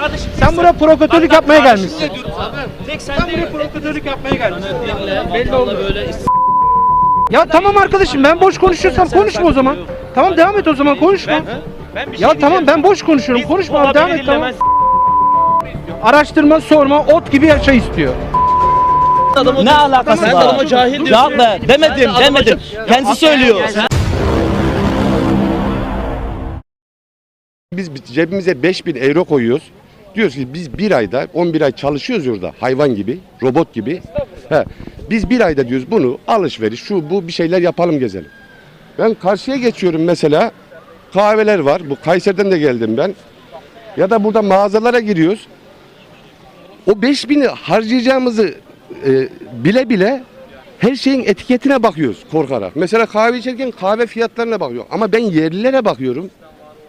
Kardeşim Sen buraya provokatörlük yapmaya gelmişsin. Tek sen Sen buraya provokatörlük yapmaya gelmişsin. Belli oldu böyle. Ya tamam arkadaşım ben boş konuşuyorsam konuşma o zaman. Tamam devam et o zaman konuşma. Ben bir şey Ya tamam ben boş konuşuyorum. Biz Konuşma abi devam et tamam. Araştırma sorma ot gibi yaşa istiyor. Ne alakası Sen var? adama cahil diyorsun. Ver. Demedim, demedim. Kendisi söylüyor. Biz cebimize 5000 euro koyuyoruz. Diyoruz ki biz bir ayda 11 ay çalışıyoruz orada hayvan gibi, robot gibi. He, biz bir ayda diyoruz bunu alışveriş şu bu bir şeyler yapalım gezelim. Ben karşıya geçiyorum mesela kahveler var. Bu Kayseri'den de geldim ben. Ya da burada mağazalara giriyoruz. O 5000'i harcayacağımızı e, bile bile her şeyin etiketine bakıyoruz korkarak. Mesela kahve içerken kahve fiyatlarına bakıyorum. Ama ben yerlilere bakıyorum.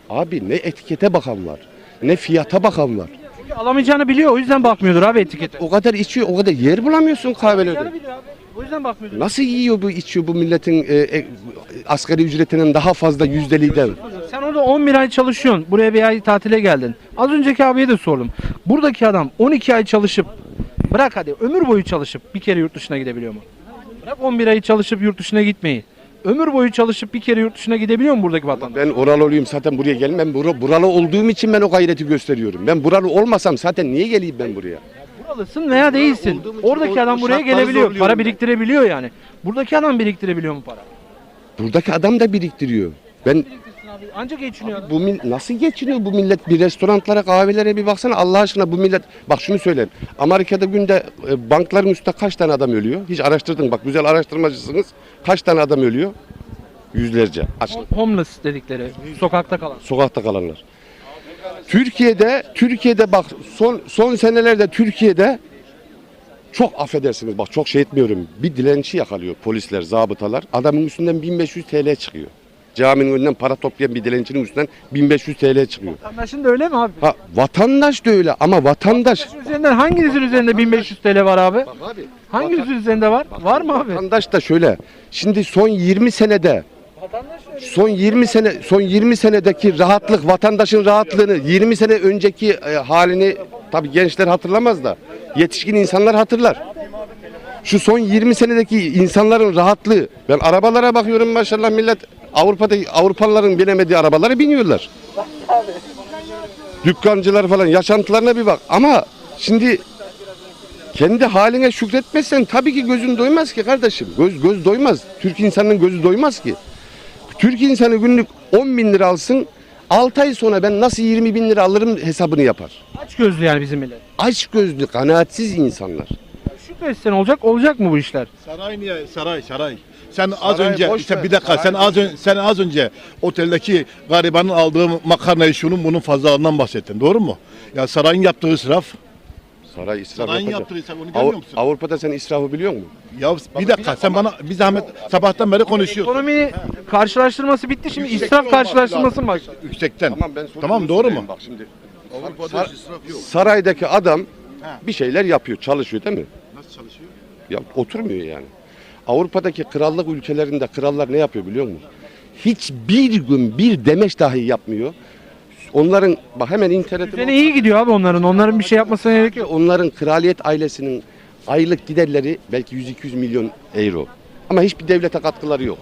Abi ne etikete bakan var, ne fiyata bakan var. Çünkü alamayacağını biliyor o yüzden bakmıyordur abi etikete. O kadar içiyor, o kadar yer bulamıyorsun kahvelerde. biliyor abi. O yüzden bakmıyordur. Nasıl yiyor bu içiyor bu milletin e, e, asgari ücretinin daha fazla yüzdeliğinden? Sen orada 11 ay çalışıyorsun. Buraya bir ay tatile geldin. Az önceki abiye de sordum. Buradaki adam 12 ay çalışıp bırak hadi ömür boyu çalışıp bir kere yurt dışına gidebiliyor mu? Bırak 11 ay çalışıp yurt dışına gitmeyi. Ömür boyu çalışıp bir kere yurt dışına gidebiliyor mu buradaki vatandaş? Ben oralı olayım zaten buraya gelmem. Ben bura- buralı olduğum için ben o gayreti gösteriyorum. Ben buralı olmasam zaten niye geleyim ben buraya? Buralısın veya değilsin. olduğum için Oradaki o- adam buraya şartları gelebiliyor. zorluyorum Para ben. biriktirebiliyor yani. Buradaki adam biriktirebiliyor mu para? Buradaki adam da biriktiriyor. Ben Ancak geçiniyor adam. bu mil- nasıl geçiniyor bu millet? Bir restoranlara kahvelere bir baksana. Allah aşkına bu millet bak şunu söyleyeyim. Amerika'da günde e, bankların üstünde kaç tane adam ölüyor? Hiç araştırdın bak güzel araştırmacısınız. Kaç tane adam ölüyor? Yüzlerce. Açlık Homeless dedikleri. Sokakta kalan. sokakta kalanlar. Türkiye'de Türkiye'de bak son son senelerde Türkiye'de çok affedersiniz bak çok şey etmiyorum. Bir dilenci yakalıyor polisler zabıtalar. Adamın üstünden 1500 TL çıkıyor caminin önünden para toplayan bir dilencinin üstünden 1500 TL çıkıyor Vatandaşın da öyle mi abi? Ha vatandaş da öyle ama vatandaş Vatandaşın üzerinden hanginizin üzerinde 1500 TL var abi? Hanginizin üzerinde var? Var mı abi? vatandaş da şöyle. Şimdi son 20 senede son 20 sene son 20 senedeki rahatlık vatandaşın rahatlığını 20 sene önceki e, halini tabi gençler hatırlamaz da yetişkin insanlar hatırlar. Şu son 20 senedeki insanların rahatlığı ben arabalara bakıyorum maşallah millet Avrupa'da Avrupalıların binemediği arabalara biniyorlar. Dükkancılar falan yaşantılarına bir bak ama şimdi kendi haline şükretmezsen tabii ki gözün doymaz ki kardeşim. Göz göz doymaz. Türk insanının gözü doymaz ki. Türk insanı günlük 10 bin lira alsın. 6 ay sonra ben nasıl 20 bin lira alırım hesabını yapar. Aç gözlü yani bizim millet. Aç gözlü, kanaatsiz insanlar. Şükretsen olacak, olacak mı bu işler? Saray niye? Saray, saray. Sen az Saray önce boş işte ver, bir dakika sen az önce sen az önce oteldeki garibanın aldığı makarnayı şunun bunun fazlalığından bahsettin. Doğru mu? Ya sarayın yaptığı israf. Saray israf Sarayın yapacak. yaptığı israf onu Av- görmüyor musun? Avrupa'da sen israfı biliyor musun? Ya bir dakika sen bana bir zahmet sabahtan beri konuşuyorsun. Ekonomi karşılaştırması bitti şimdi Yüksekten israf karşılaştırması mı başladı? Yüksekten. Tamam ben Tamam doğru mu? Bak şimdi. Sar- Saraydaki adam bir şeyler yapıyor, çalışıyor değil mi? Nasıl çalışıyor? Ya oturmuyor yani. Avrupa'daki krallık ülkelerinde krallar ne yapıyor biliyor musun? Hiçbir gün bir demeç dahi yapmıyor. Onların bak hemen internete Düzeni iyi gidiyor abi onların. Onların bir şey yapmasına gerek yok. onların kraliyet ailesinin aylık giderleri belki 100-200 milyon euro. Ama hiçbir devlete katkıları yok.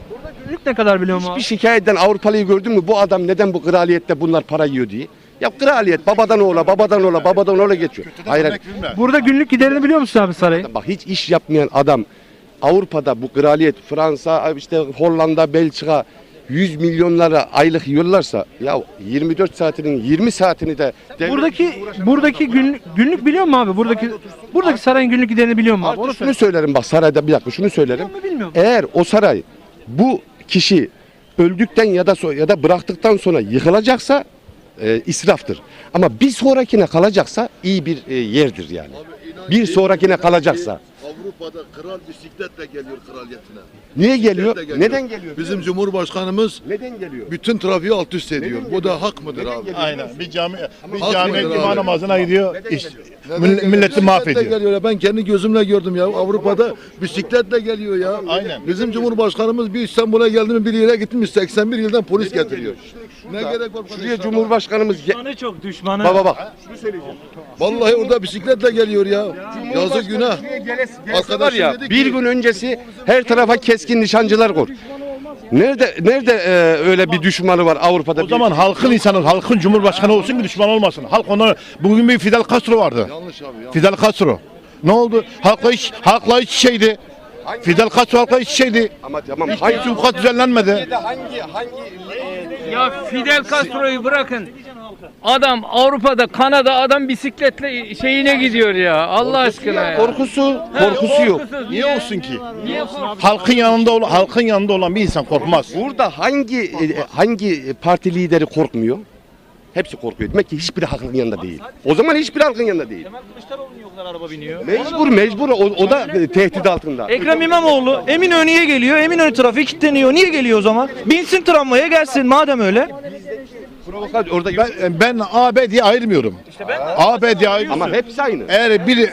Günlük ne kadar biliyor musun Bir abi? şikayetten Avrupalıyı gördün mü bu adam neden bu kraliyette bunlar para yiyor diye. Ya kraliyet babadan oğla, babadan oğla, babadan oğla geçiyor. Hayır, hayır. Burada günlük giderini biliyor musun abi sarayın? Bak hiç iş yapmayan adam Avrupa'da bu kraliyet Fransa işte Hollanda Belçika 100 milyonlara aylık yiyorlarsa ya 24 saatinin 20 saatini de Buradaki buradaki günlük, günlük biliyor musun abi? Buradaki buradaki sarayın günlük giderini biliyor musun abi? Onu söyle. şunu söylerim bak sarayda bir dakika şunu söylerim. Biliyor mu, bilmiyor mu? Eğer o saray bu kişi öldükten ya da so- ya da bıraktıktan sonra yıkılacaksa e, israftır. Ama bir sonrakine kalacaksa iyi bir e, yerdir yani. Bir sonrakine kalacaksa. Avrupa'da kral bisikletle geliyor kraliyetine. Niye geliyor? Bisikletle geliyor. Neden geliyor? Bizim Cumhurbaşkanımız Neden geliyor? bütün trafiği alt üst ediyor. Neden Bu da hak mıdır Neden abi? geliyor? Aynen. Bir cami bir Halk cami cuma namazına gidiyor. Neden iş-? Neden milleti Bisikletle mahvediyor. geliyor ya. Ben kendi gözümle gördüm ya. Avrupa'da bisikletle geliyor ya. Aynen. Bizim Cumhurbaşkanımız bir İstanbul'a geldi mi bir yere gitmiş 81 yıldan polis getiriyor. Ne gerek var? Şuraya? Cumhurbaşkanımız Düşmanı çok düşmanı. Baba bak. Vallahi orada bisikletle geliyor ya. Yazık günah. Arkadaş var ya bir gün öncesi her tarafa keskin nişancılar koy. Nerede nerede e, öyle bir düşmanı var Avrupa'da? O zaman halkın insanı, halkın cumhurbaşkanı olsun ki düşman olmasın. Halk ona bugün bir Fidel Castro vardı. Yanlış abi ya. Fidel Castro. Ne oldu? Halkla iç, halkla iç şeydi. Fidel Castro halkla iç şeydi. ama tamam Hiç hangi hukukat düzenlenmedi. hangi hangi Ya Fidel Castro'yu bırakın. Adam Avrupa'da, Kanada adam bisikletle şeyine gidiyor ya. Allah aşkına ya. korkusu korkusu yok. Niye olsun ki? Halkın yanında ol, halkın yanında olan bir insan korkmaz. Burada hangi e, hangi parti lideri korkmuyor? Hepsi korkuyor. Demek ki hiçbiri halkın yanında değil. O zaman hiçbir halkın yanında değil. Mecbur mecbur o, o da e, tehdit altında. Ekrem İmamoğlu Eminönü'ye geliyor. Eminönü trafiği kilitleniyor. Niye geliyor o zaman? Binsin tramvaya gelsin madem öyle. Provokasyon orada Ben, ben AB diye ayırmıyorum. AB diye ayırmıyorum. ama hepsi aynı. Eğer bir e,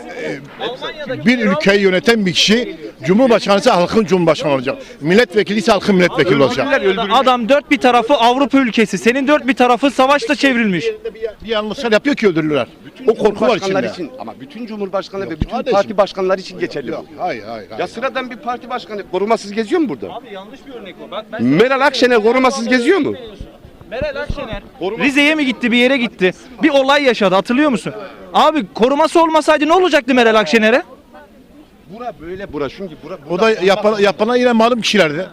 bir ülkeyi yöneten bir kişi Cumhurbaşkanı ise halkın cumhurbaşkanı olacak. Milletvekili ise halkın milletvekili olacak. Adam dört bir tarafı Avrupa ülkesi. Senin dört bir tarafı savaşla çevrilmiş. Bir yanlışlar yapıyor ki öldürürler. O korku var içinde. için ama bütün cumhurbaşkanları ve bütün kardeşim. parti başkanları için geçerli bu. Hayır hayır. hayır. Ya sıradan bir parti başkanı korumasız geziyor mu burada? Abi yanlış bir örnek o. Bak ben Meral Akşener korumasız geziyor mu? Meral Akşener Rize'ye mi gitti bir yere gitti. Bir olay yaşadı hatırlıyor musun? Abi koruması olmasaydı ne olacaktı Meral Akşener'e? Bura böyle bura çünkü bura, O da yapana, yapana yine malum kişilerdi.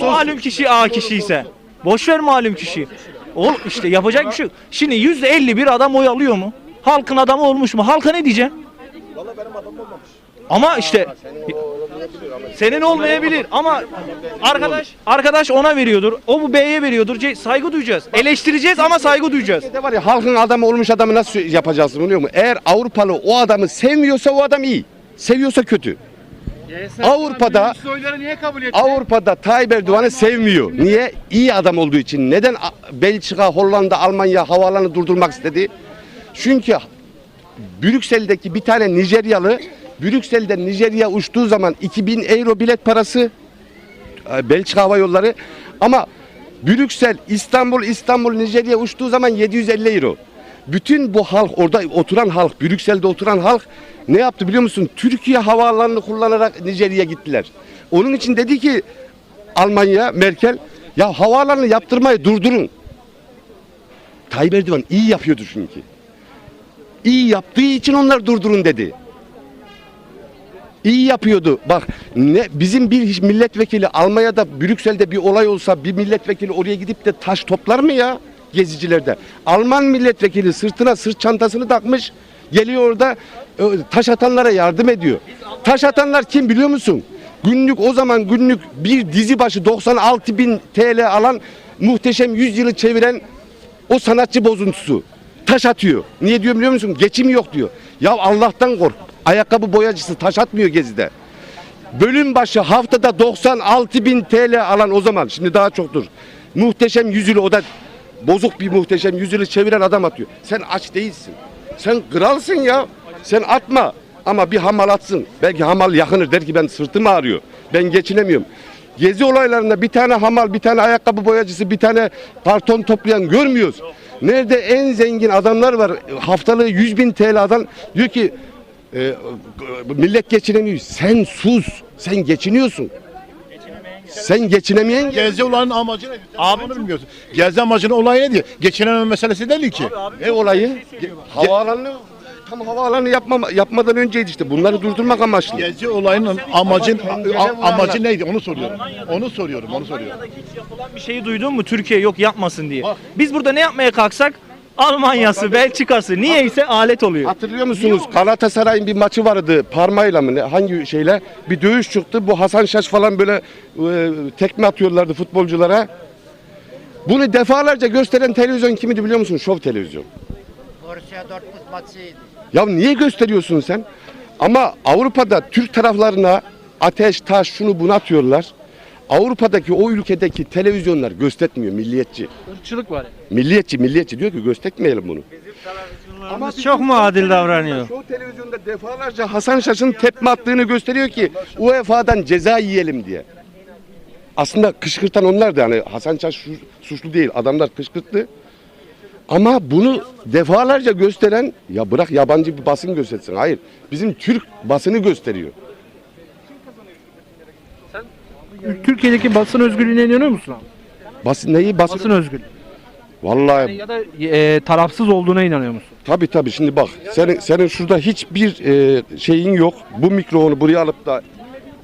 Malum kişi A kişi ise. Boş ver malum kişi. Ol işte yapacak bir şey yok. Şimdi yüzde 51 adam oy alıyor mu? Halkın adamı olmuş mu? Halka ne diyeceksin? Ama işte senin olmayabilir ama arkadaş arkadaş ona veriyordur. O bu B'ye veriyordur. Saygı duyacağız. Eleştireceğiz ama saygı duyacağız. de var ya halkın adamı olmuş adamı nasıl yapacaksın biliyor musun? Eğer Avrupalı o adamı sevmiyorsa o adam iyi. Seviyorsa kötü. Avrupa'da Avrupa'da Tayyip Erdoğan'ı sevmiyor. Niye? İyi adam olduğu için. Neden Belçika, Hollanda, Almanya havaalanı durdurmak istedi? Çünkü Brüksel'deki bir tane Nijeryalı Brüksel'den Nijerya uçtuğu zaman 2000 euro bilet parası e, Belçika Hava Yolları ama Brüksel, İstanbul, İstanbul, Nijerya uçtuğu zaman 750 euro. Bütün bu halk, orada oturan halk, Brüksel'de oturan halk ne yaptı biliyor musun? Türkiye havaalanını kullanarak Nijerya'ya gittiler. Onun için dedi ki Almanya, Merkel, ya havaalanını yaptırmayı durdurun. Tayyip Erdoğan iyi yapıyordu çünkü. İyi yaptığı için onlar durdurun dedi. İyi yapıyordu. Bak ne bizim bir milletvekili Almanya'da Brüksel'de bir olay olsa bir milletvekili oraya gidip de taş toplar mı ya gezicilerde? Alman milletvekili sırtına sırt çantasını takmış geliyor orada e, taş atanlara yardım ediyor. Taş atanlar kim biliyor musun? Günlük o zaman günlük bir dizi başı 96 bin TL alan muhteşem 100 yılı çeviren o sanatçı bozuntusu taş atıyor. Niye diyor biliyor musun? Geçim yok diyor. Ya Allah'tan kork. Ayakkabı boyacısı taş atmıyor gezide. Bölüm başı haftada 96 bin TL alan o zaman şimdi daha çoktur. Muhteşem yüzülü o da bozuk bir muhteşem yüzülü çeviren adam atıyor. Sen aç değilsin. Sen kralsın ya. Sen atma. Ama bir hamal atsın. Belki hamal yakınır der ki ben sırtım ağrıyor. Ben geçinemiyorum. Gezi olaylarında bir tane hamal, bir tane ayakkabı boyacısı, bir tane karton toplayan görmüyoruz. Nerede en zengin adamlar var. Haftalığı 100 bin TL adam diyor ki e, millet geçinemiyor. Sen sus. Sen geçiniyorsun. Sen geçinemeyen Gezi olayın amacı ne? Abi onu bilmiyorsun. Gezi amacının olayı ne diye? Geçinememe meselesi değil ki. ne olayı? Ge- Havaalanı tam havaalanı yapma, yapmadan önceydi işte. Bunları durdurmak amaçlı. Gezi olayının amacın a- amacı neydi? Onu soruyorum. Onu soruyorum. Onu soruyorum. Hiç yapılan bir şeyi duydun mu Türkiye yok yapmasın diye. Biz burada ne yapmaya kalksak Almanya'sı, Belçika'sı niyeyse alet oluyor. Hatırlıyor musunuz? Galatasaray'ın bir maçı vardı parmayla mı ne hangi şeyle bir dövüş çıktı. Bu Hasan Şaş falan böyle e, tekme atıyorlardı futbolculara. Bunu defalarca gösteren televizyon kimidi biliyor musun? Şov televizyon. Borussia Dortmund maçıydı. Ya niye gösteriyorsun sen? Ama Avrupa'da Türk taraflarına ateş, taş, şunu bunu atıyorlar. Avrupa'daki o ülkedeki televizyonlar göstermiyor milliyetçi. Irkçılık var. Milliyetçi, milliyetçi diyor ki göstermeyelim bunu. Ama Çok mu adil davranıyor? Şu televizyonda defalarca Hasan Şaş'ın tepme attığını gösteriyor ki UEFA'dan ceza yiyelim diye. Aslında kışkırtan onlar da yani Hasan Şaş su- suçlu değil. Adamlar kışkırttı. Ama bunu defalarca gösteren ya bırak yabancı bir basın göstersin. Hayır. Bizim Türk basını gösteriyor. Türkiye'deki basın özgürlüğüne inanıyor musun abi? Basın neyi? Basın. Basın özgürlüğü. Vallahi Ya da e, tarafsız olduğuna inanıyor musun? Tabii tabii şimdi bak senin senin şurada hiçbir e, şeyin yok. Bu mikrofonu buraya alıp da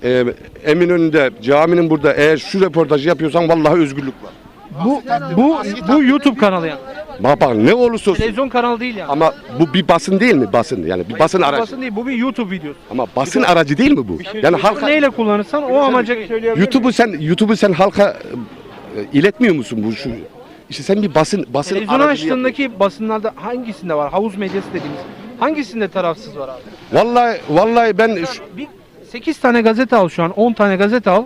e, Eminönü'nde caminin burada eğer şu röportajı yapıyorsan vallahi özgürlük var. Bu bu bu YouTube kanalı yani. Bak bak ne olursa olsun. Televizyon kanalı değil yani. Ama bu bir basın değil mi? Basın yani bir basın aracı. basın değil bu bir YouTube videosu. Ama basın aracı değil mi bu? Yani halka Neyle kullanırsan o amaca YouTube'u sen YouTube'u sen halka e, iletmiyor musun bu şu? İşte sen bir basın basın Televizyonu aracı açtığındaki basınlarda hangisinde var? Havuz medyası dediğimiz. Hangisinde tarafsız var abi? Vallahi vallahi ben şu- Bir 8 tane gazete al şu an 10 tane gazete al.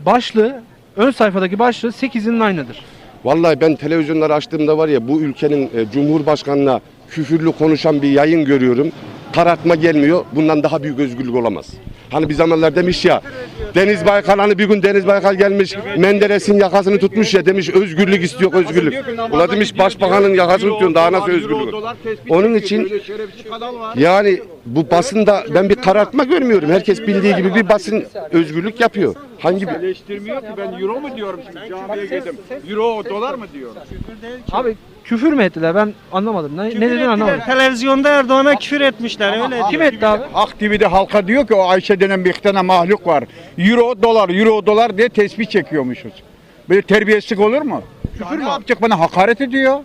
Başlığı ön sayfadaki başlığı 8'inin aynıdır. Vallahi ben televizyonları açtığımda var ya bu ülkenin e, cumhurbaşkanına küfürlü konuşan bir yayın görüyorum. Karartma gelmiyor. Bundan daha büyük özgürlük olamaz. Hani bir zamanlar demiş ya Deniz Baykal hani bir gün Deniz Baykal gelmiş Menderes'in yakasını tutmuş ya demiş özgürlük istiyor özgürlük. Ula demiş başbakanın yakasını tutuyorsun daha nasıl özgürlük? Onun için yani bu basında ben bir karartma görmüyorum. Herkes bildiği gibi bir basın özgürlük yapıyor. Hangi bir Eleştirmiyor ki ben euro mu diyorum şimdi camiye girdim. Euro dolar mı diyorum. Abi küfür mü ettiler ben anlamadım. Ne, ne dedin anlamadım. Televizyonda Erdoğan'a küfür etmişler öyle. Kim etti abi? Hak TV'de halka diyor ki o Ayşe denen bir tane mahluk var. Euro dolar, euro dolar diye tespih çekiyormuşuz. Böyle terbiyesizlik olur mu? Küfür mü? yapacak bana hakaret ediyor.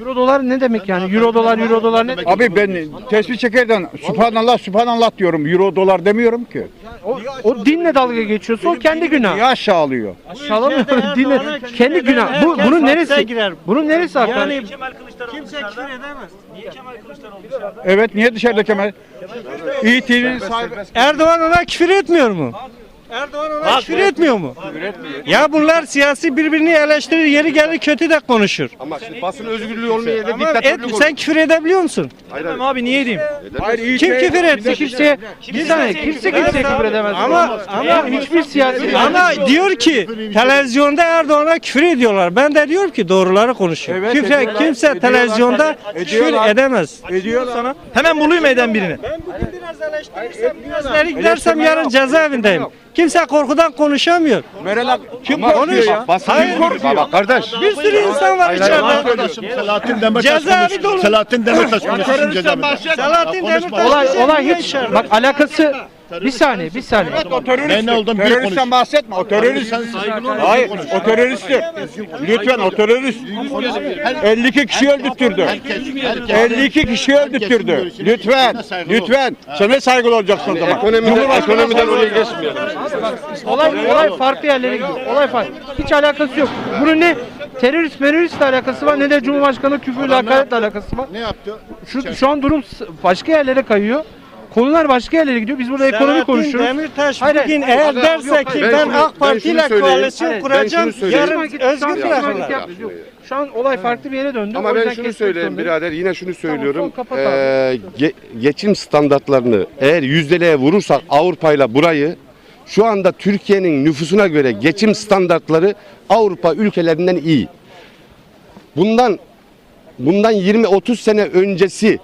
Euro dolar ne demek yani? Euro dolar, euro dolar ne? Abi ben tespih çekerden subhanallah subhanallah diyorum. Euro dolar demiyorum ki. O, o dinle dalga geçiyorsa o kendi günah. Niye aşağılıyor? Aşağılamıyor. dinle. Kendi günah. Bu bunun neresi? Bunun neresi haklı? Yani kimse küfür edemez. Niye Kemal Kılıçdaroğlu dışarıda? Evet niye dışarıda Kemal? İyi TV'nin sahibi. Erdoğan ona küfür etmiyor mu? Erdoğan ona küfür etmiyor mu? Ya bunlar siyasi birbirini eleştirir, yeri gelir kötü de konuşur. ama şimdi basın özgürlüğü olmayan yerde Ama diktatörlük et, olur. sen küfür edebiliyor musun? Hayır, hayır. abi niye edeyim? Hayır, iyi Kim küfür etti? Kimseye, bir saniye, kimse kimseye küfür edemez. Ama- ama- hiçbir siyasi Ama diyor ki televizyonda Erdoğan'a küfür ediyorlar. Ben de diyorum ki doğruları konuşuyor. Evet, Küfür, ediyorlar, kimse ediyorlar. televizyonda küfür Ediyorlar. edemez. ediyor sana. Hemen bulayım eden birini. Ben bugün biraz eleştirirsem, biraz ileri gidersem yarın cezaevindeyim. Kimse korkudan konuşamıyor. Meral kim korkuyor ya? Hayır. özgürlüğü. Bak kardeş. Bir sürü insan var içeride. Arkadaşım Selahattin Demirtaş Cezaevi dolu. Selahattin Demirtaş konuşsun cezaevinde. Selahattin Demirtaş Olay bize olay niye hiç bak alakası bir saniye bir saniye. O terörist. Ben ne oldum, bir Teröristten konuş. bahsetme. O terörist. Hayır, o teröristtir. Lütfen o terörist. 52 kişi öldürttürdü. 52 kişi öldürttürdü. Lütfen, lütfen. Sana saygılı olacaksın o zaman. Ekonomiden, ekonomiden oraya geçmeyelim. Olay olay farklı yerlere gidiyor. Olay farklı. Hiç alakası yok. Bunun ne terörist teröristle alakası var ne de Cumhurbaşkanı küfürle hakaretle alakası var. Ne yaptı? Şu, şu an durum başka yerlere kayıyor. Konular başka yerlere gidiyor. Biz burada ekonomi Selahattin konuşuyoruz. Demirtaş Hayır, bugün hayır. eğer Hayır, derse yok, ki hayır. ben Ben şunu- AK Parti ben ile şunu söyleyeyim. koalisyon Hayır, ben kuracağım şunu söyleyeyim. yarın özgür Şu an bırakırlar. yapmıyor. Şu an olay farklı bir yere döndü. Ama ben yüzden şunu kesmek söyleyeyim zorundayım. birader yine şunu söylüyorum. son kapat Ee, ge- geçim standartlarını eğer yüzdeliğe vurursak Avrupa'yla burayı şu anda Türkiye'nin nüfusuna göre geçim standartları Avrupa ülkelerinden iyi. Bundan bundan 20-30 sene öncesi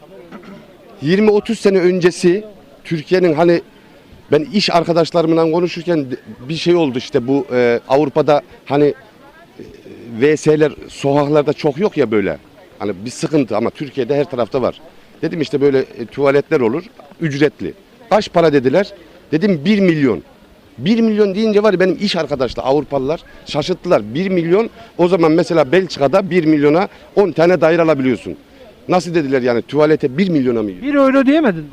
20-30 sene öncesi Türkiye'nin hani ben iş arkadaşlarımla konuşurken bir şey oldu işte bu e, Avrupa'da hani VS'ler sokaklarda çok yok ya böyle. Hani bir sıkıntı ama Türkiye'de her tarafta var. Dedim işte böyle e, tuvaletler olur ücretli. Kaç para dediler? Dedim 1 milyon. 1 milyon deyince var ya benim iş arkadaşlar Avrupalılar şaşırttılar. 1 milyon o zaman mesela Belçika'da 1 milyona 10 tane daire alabiliyorsun. Nasıl dediler yani tuvalete 1 milyona mı? Bir euro diyemedin. mi?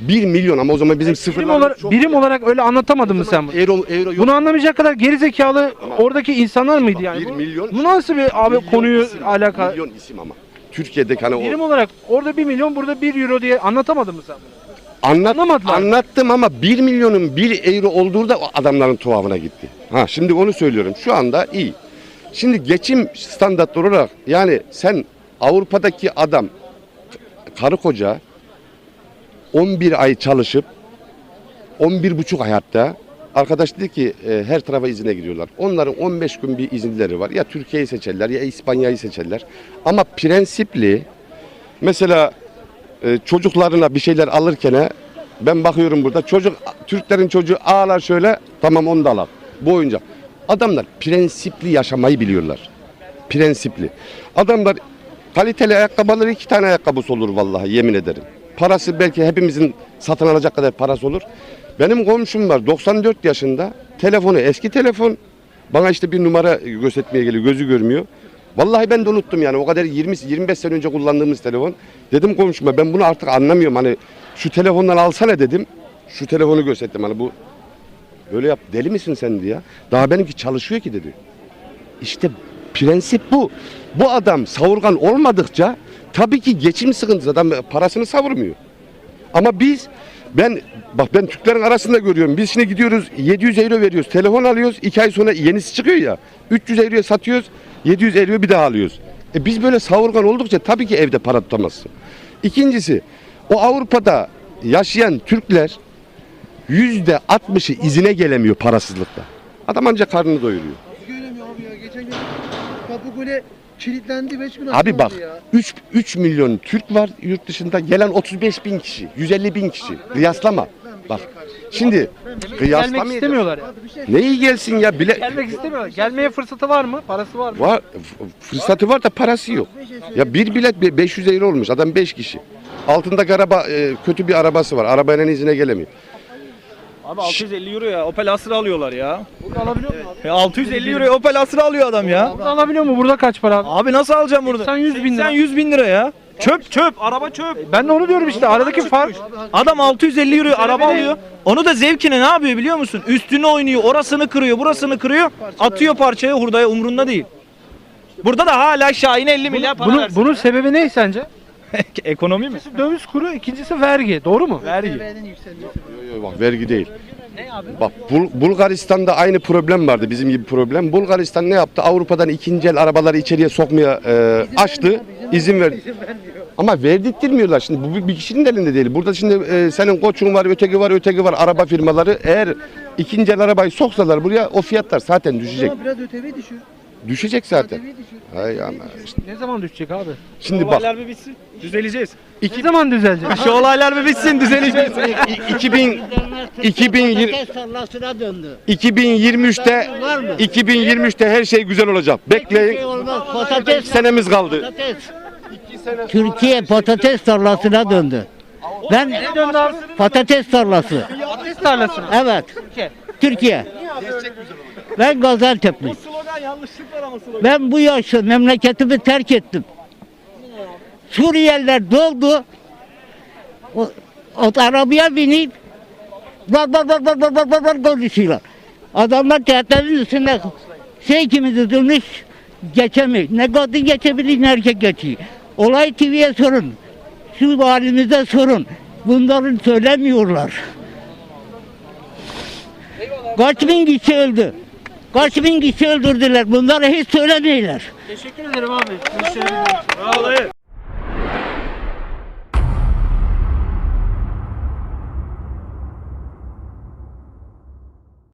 1 milyon ama o zaman bizim sıfır. Birim olarak, birim olarak öyle anlatamadın mı sen bunu? Euro, euro. Bunu anlamayacak kadar gerizekalı oradaki insanlar mıydı yani? 1 Bu- milyon. Bu nasıl bir abi milyon konuyu isim, alaka? Milyon isim ama. Türkiye'deki hani o Birim olarak orada 1 milyon burada 1 euro diye anlatamadın mı sen bunu? Anlat, Anlamadılar. anlattım ama 1 milyonun 1 euro olduğu da o adamların tuhafına gitti. Ha şimdi onu söylüyorum. Şu anda iyi. Şimdi geçim standartları olarak yani sen Avrupa'daki adam karı koca 11 ay çalışıp 11 buçuk ay hatta arkadaş dedi ki e, her tarafa izine giriyorlar. Onların 15 gün bir izinleri var. Ya Türkiye'yi seçerler ya İspanya'yı seçerler. Ama prensipli mesela e, çocuklarına bir şeyler alırken ben bakıyorum burada çocuk Türklerin çocuğu ağlar şöyle tamam onu da al. Bu oyuncak. Adamlar prensipli yaşamayı biliyorlar. Prensipli. Adamlar kaliteli ayakkabı alır iki tane ayakkabısı olur vallahi yemin ederim. Parası belki hepimizin satın alacak kadar parası olur. Benim komşum var 94 yaşında. Telefonu eski telefon. Bana işte bir numara göstermeye geliyor gözü görmüyor. Vallahi ben de unuttum yani o kadar 20 25 sene önce kullandığımız telefon. Dedim komşuma ben bunu artık anlamıyorum hani şu telefondan alsana dedim. Şu telefonu gösterdim hani bu böyle yap deli misin sen diye. Daha benimki çalışıyor ki dedi. İşte prensip bu. Bu adam savurgan olmadıkça tabii ki geçim sıkıntısı adam parasını savurmuyor. Ama biz ben bak ben Türklerin arasında görüyorum. Biz şimdi gidiyoruz 700 euro veriyoruz. Telefon alıyoruz. 2 ay sonra yenisi çıkıyor ya. 300 euroya satıyoruz. 700 euro bir daha alıyoruz. E biz böyle savurgan oldukça tabii ki evde para tutamazsın. İkincisi o Avrupa'da yaşayan Türkler yüzde 60'ı izine gelemiyor parasızlıkta. Adam ancak karnını doyuruyor. Kapıkule kilitlendi 5 gün Abi bak ya. 3, 3 milyon Türk var yurt dışında gelen 35 bin kişi 150 bin kişi kıyaslama bak şimdi Gelmek kıyaslamayacağız. istemiyorlar ya. Ne iyi gelsin ya bile Gelmek istemiyorlar. Gelmeye fırsatı var mı? Parası var mı? var fırsatı var da parası yok. Ya bir bilet be- 500 euro olmuş adam 5 kişi. Altındaki araba e, kötü bir arabası var. Arabayla izine gelemiyor. Abi 650 euro ya Opel Astra alıyorlar ya. Burada alabiliyor mu abi? Ya 650 euro Opel Astra alıyor adam ya. Burada alabiliyor mu? Burada kaç para abi? Abi nasıl alacağım burada? 80 100 bin lira. 80 100 bin lira ya. Çöp çöp araba çöp. Ben de onu diyorum işte. Aradaki fark. Adam 650 euro araba alıyor. Onu da zevkine ne yapıyor biliyor musun? Üstüne oynuyor, orasını kırıyor, burasını kırıyor. Atıyor parçaya hurdaya umrunda değil. Burada da hala Şahin 50 milyar para Bunun, versin. bunun sebebi ne sence? Ekonomi mi? Birincisi döviz kuru, ikincisi vergi. Doğru mu? Vergi. Yo, yo, Bak vergi değil. Bak Bul- Bulgaristan'da aynı problem vardı bizim gibi problem. Bulgaristan ne yaptı? Avrupa'dan ikinci el arabaları içeriye sokmaya e, açtı. izin verdi. Ama verdirtmiyorlar şimdi. Bu bir- bir kişinin de elinde değil. Burada şimdi e, senin koçun var, öteki var, öteki var araba firmaları. Eğer ikinci el arabayı soksalar buraya o fiyatlar zaten düşecek. Ama biraz ÖTV düşür. Düşecek zaten. Hay ama işte. Ne zaman düşecek abi? Şimdi bak bir bitsin. Düzeleceğiz. Ne zaman düzelecek? Şu olaylar bir bitsin düzeleceğiz. i- 2000 2020 tarlasına döndü. 2023'te Var mı? 2023'te her şey güzel olacak. Bekleyin. şey olmaz. Patates, Senemiz kaldı. patates. Türkiye patates tarlasına döndü. Ben patates tarlası. Patates tarlasına. Evet. Türkiye. Ben Gaziantep'liyim. slogan yanlışlık var ama slogan. Ben bu yaşta memleketimi terk ettim. Suriyeliler doldu. O, o arabaya binip bar bar bar bar bar bar bar bar konuşuyorlar. Adamlar kağıtların üstünde şey kimi tutulmuş geçemiyor. Ne kadın geçebilir ne erkek geçiyor. Olay TV'ye sorun. Şu valimize sorun. Bunları söylemiyorlar. Kaç bin kişi öldü? Kaç bin kişi öldürdüler? Bunları hiç söylemiyorlar. Teşekkür ederim abi. Görüşleriniz için.